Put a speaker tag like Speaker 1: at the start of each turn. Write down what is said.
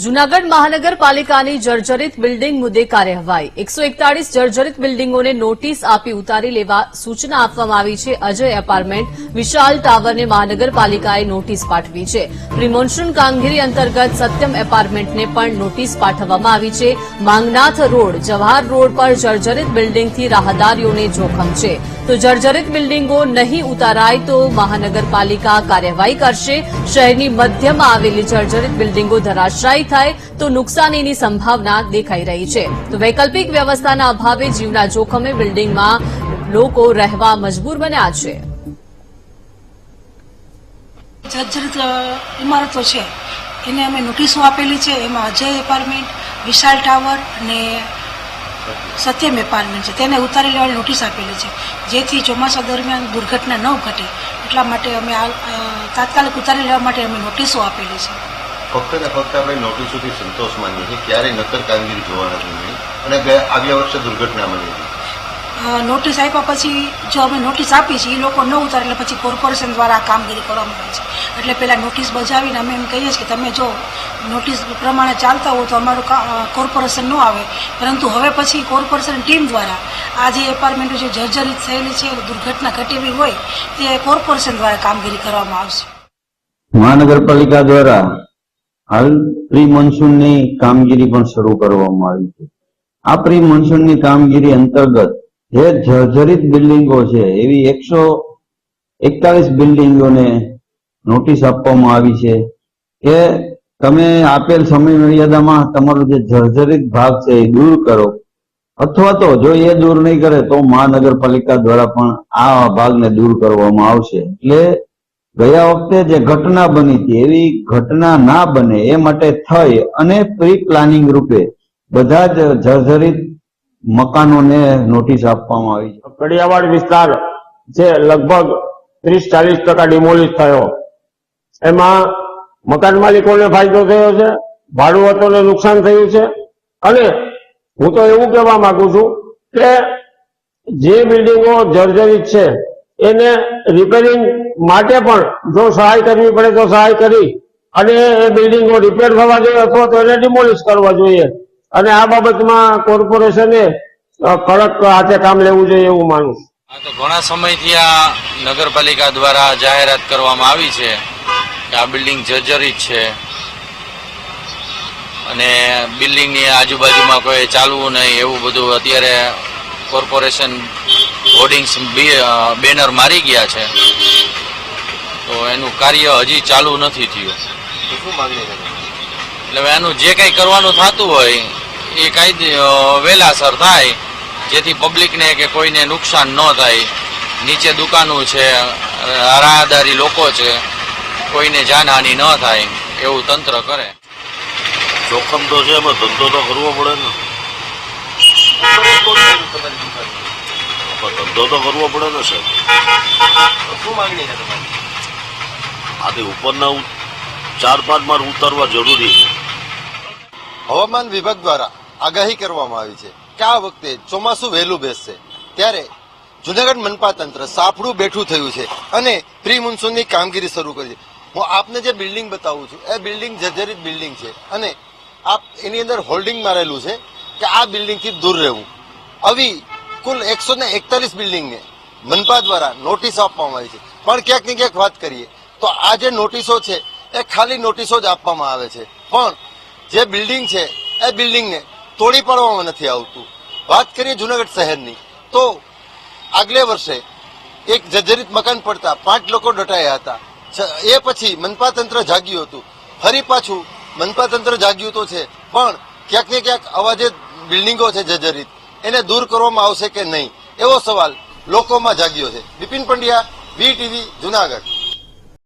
Speaker 1: જૂનાગઢ મહાનગરપાલિકાની જર્જરિત બિલ્ડિંગ મુદ્દે કાર્યવાહી. એકસો એકતાળીસ જર્જરિત બિલ્ડિંગોને નોટિસ આપી ઉતારી લેવા સૂચના આપવામાં આવી છે. અજય એપાર્ટમેન્ટ, વિશાલ ટાવરને મહાનગરપાલિકાએ નોટિસ પાઠવી છે. પ્રિમોન્સૂન કામગીરી અંતર્ગત સત્યમ એપાર્ટમેન્ટને પણ નોટિસ પાઠવવામાં આવી છે. માંગનાથ રોડ, જવાહર રોડ પર જર્જરિત બિલ્ડિંગથી રાહદારીઓને જોખમ છે. તો જર્જરિત બિલ્ડિંગો નહીં ઉતારાય તો મહાનગરપાલિકા કાર્યવાહી કરશે. શહેરની મધ્યમાં આવેલી જર્જરિત બિલ્ડિંગો ધરાશાયી થાય તો નુકસાનીની સંભાવના દેખાઈ રહી છે. તો વૈકલ્પિક વ્યવસ્થાના અભાવે જીવના જોખમે બિલ્ડિંગમાં લોકો રહેવા મજબૂર બન્યા છે.
Speaker 2: જર્જરિત ઇમારતો છે. એને અમે નોટિસો આપેલી છે. એમાં અજય એપાર્ટમેન્ટ વિશાલ ટાવર અને સત્યમ એપાર્ટમેન્ટ છે. તેને ઉતારી લેવાની નોટિસ આપેલી છે. જેથી ચોમાસા દરમિયાન દુર્ઘટના ન ઘટે. એટલા માટે અમે તાત્કાલિક ઉતારી લેવા માટે અમે નોટિસો આપેલી છે.
Speaker 3: ફક્ત ને ફક્ત આપણે નોટિસોથી સંતોષ માનીએ છીએ ક્યારેય નક્કર કામગીરી જોવા નથી મળી અને ગયા આગલા વર્ષે દુર્ઘટના મળી હતી.
Speaker 2: નોટિસ આપ્યા પછી જો અમે નોટિસ આપી છીએ એ લોકો ન ઉતારે એટલે પછી કોર્પોરેશન દ્વારા આ કામગીરી કરવામાં આવે છે. એટલે પહેલાં નોટિસ બજાવીને અમે એમ કહીએ છીએ કે તમે જો નોટિસ પ્રમાણે ચાલતા હો તો અમારું કોર્પોરેશન ન આવે. પરંતુ હવે પછી કોર્પોરેશન ટીમ દ્વારા આ જે એપાર્ટમેન્ટો જે જર્જરિત થયેલી છે દુર્ઘટના ઘટેલી હોય તે કોર્પોરેશન દ્વારા કામગીરી કરવામાં આવશે.
Speaker 4: મહાનગરપાલિકા દ્વારા હાલ પ્રી મોન્સૂનની કામગીરી પણ શરૂ કરવામાં આવી છે. આ પ્રી મોન્સૂનની કામગીરી અંતર્ગત જે જર્જરિત બિલ્ડિંગો છે, એવી એકસો એકતાલીસ બિલ્ડિંગોને નોટિસ આપવામાં આવી છે કે તમે આપેલ સમય મર્યાદામાં તમારો જે જર્જરિત ભાગ છે એ દૂર કરો. અથવા તો જો એ દૂર નહીં કરે તો મહાનગરપાલિકા દ્વારા પણ આ ભાગને દૂર કરવામાં આવશે. એટલે ગયા વખતે જે ઘટના બની હતી, એવી ઘટના ના બને એ માટે થઈ અને પ્રી પ્લાનિંગ રૂપે બધા જ જર્જરિત મકાનોને નોટિસ આપવામાં આવી છે.
Speaker 5: કડિયાવાડ વિસ્તાર જે લગભગ ત્રીસ, ચાલીસ ટકા ડિમોલિશ થયો. એમાં મકાન માલિકોને ફાયદો થયો છે ભાડુઆતોને નુકસાન થયું છે. અને હું તો એવું કહેવા માંગુ છું કે જે બિલ્ડિંગો જર્જરિત છે એને રિપેરિંગ માટે પણ જો સહાય કરવી પડે તો સહાય કરી અને એ બિલ્ડિંગો રિપેર થવા જોઈએ અથવા તો એને ડિમોલિશ કરવા જોઈએ. અને આ બાબતમાં કોર્પોરેશને કડક હાથે કામ લેવું જોઈએ એવું માનું છું.
Speaker 6: તો ઘણા સમયથી આ નગરપાલિકા દ્વારા જાહેરાત કરવામાં આવી છે કે આ બિલ્ડિંગ જર્જરિત છે. અને બિલ્ડિંગની આજુબાજુમાં કોઈ ચાલવું નહીં એવું બધું અત્યારે કોર્પોરેશન હોર્ડિંગ્સ બેનર મારી ગયા છે. તો એનું કાર્ય હજી ચાલુ નથી થયું. એટલે હવે એનું જે કંઈ કરવાનું થતું હોય એ કાંઈ વહેલાસર થાય. જેથી પબ્લિકને કે કોઈને નુકસાન ન થાય. નીચે દુકાનો છે રાહદારી લોકો છે કોઈને જાનહાનિ ન થાય. એવું તંત્ર કરે.
Speaker 3: જોખમ તો છે એમાં ધંધો તો કરવો પડે ને. ધંધો તો કરવો પડે ને સાહેબ.
Speaker 7: શું માંગણી છે તમારી?
Speaker 3: આથી ઉપરના ચાર પાંચ માર ઉતારવા જરૂરી છે.
Speaker 8: હવામાન વિભાગ દ્વારા આગાહી કરવામાં આવી છે કે આ વખતે ચોમાસું વહેલું બેસશે. ત્યારે જુનાગઢ મનપા તંત્ર સાફડું બેઠું થયું છે અને પ્રી મોન્સૂનની કામગીરી શરૂ કરી છે. હું આપને જે બિલ્ડિંગ બતાવું છું એ બિલ્ડિંગ જર્જરિત બિલ્ડિંગ છે અને આપ એની અંદર હોલ્ડિંગ મારેલું છે કે આ બિલ્ડિંગથી દૂર રહેવું. આવી કુલ એકસો ને એકતાલીસ બિલ્ડિંગને મનપા દ્વારા નોટિસ આપવામાં આવી છે. પણ ક્યાંક ને ક્યાંક વાત કરીએ તો આ જે નોટિસો છે, એ ખાલી નોટિસો જ આપવામાં આવે છે. પણ જે બિલ્ડિંગ છે, એ બિલ્ડિંગને તોડી પાડવામાં નથી આવતું. વાત કરીએ જુનાગઢ શહેરની, તો આગલે વર્ષે એક જર્જરિત મકાન પડતા પાંચ લોકો ડટાયા હતા. એ પછી મનપા તંત્ર જાગ્યું હતું. ફરી પાછું મનપા તંત્ર જાગ્યું તો છે. પણ ક્યાંક ને ક્યાંક આવા જે બિલ્ડિંગો છે જર્જરિત એને દૂર કરવામાં આવશે કે નહીં? એવો સવાલ લોકોમાં જાગ્યો છે. Bipin Pandya, V TV, Junagadh.